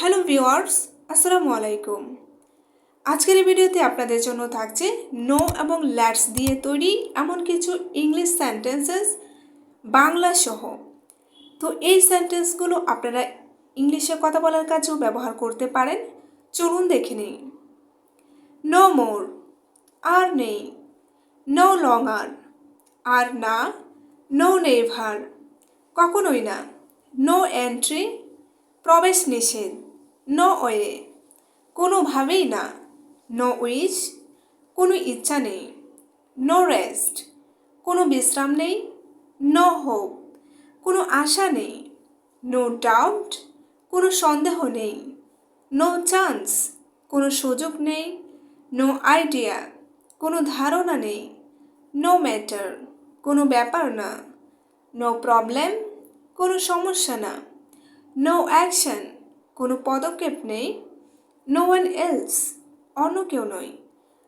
Hello viewers আসসালামু আলাইকুম। আজকের এই ভিডিওতে আপনাদের জন্য থাকছে নো এবং ল্যাটস দিয়ে তৈরি এমন কিছু ইংলিশ সেন্টেন্সেস বাংলা সহ। তো এই সেন্টেন্সগুলো আপনারা ইংলিশে কথা বলার কাজেও ব্যবহার করতে পারেন। চলুন দেখে নিই। নো মোর আর নেই। নো লঙ্গার আর না। নো নেভার কখনোই না। নো এন্ট্রি প্রবেশ নিষেধ। No way. কোনোভাবেই না। নো উইশ, কোনো ইচ্ছা নেই। নো রেস্ট, কোনো বিশ্রাম নেই। নো হোপ, কোনো আশা নেই। নো ডাউট, কোনো সন্দেহ নেই। নো চান্স, কোনো সুযোগ নেই। নো আইডিয়া, কোনো ধারণা নেই। নো ম্যাটার, কোনো ব্যাপার না। নো প্রবলেম, কোনো সমস্যা না। নো অ্যাকশন কোনো পদক্ষেপ নেই। নো ওয়ান এলস অন্য কেউ নয়।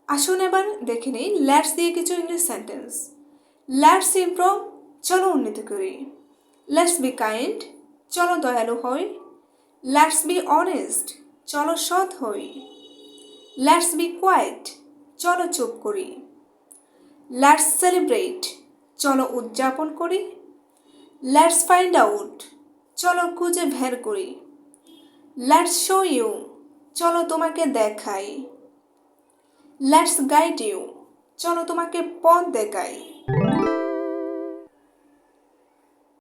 আসুন এবার দেখে নিই ল্যাটস দিয়ে কিছু ইংলিশ সেন্টেন্স ল্যাটস ইমপ্রুভ চলো উন্নতি করি। লেটস বি কাইন্ড চলো দয়ালু হই। লেটস বি অনেস্ট চলো সৎ হই। লেটস বি কোয়াইট চলো চুপ করি। লেটস সেলিব্রেট চলো উদযাপন করি। লেটস ফাইন্ড আউট চলো খুঁজে বের করি। লেটস শো ইউ চলো তোমাকে দেখাই। লেটস গাইড ইউ চলো তোমাকে পথ দেখাই।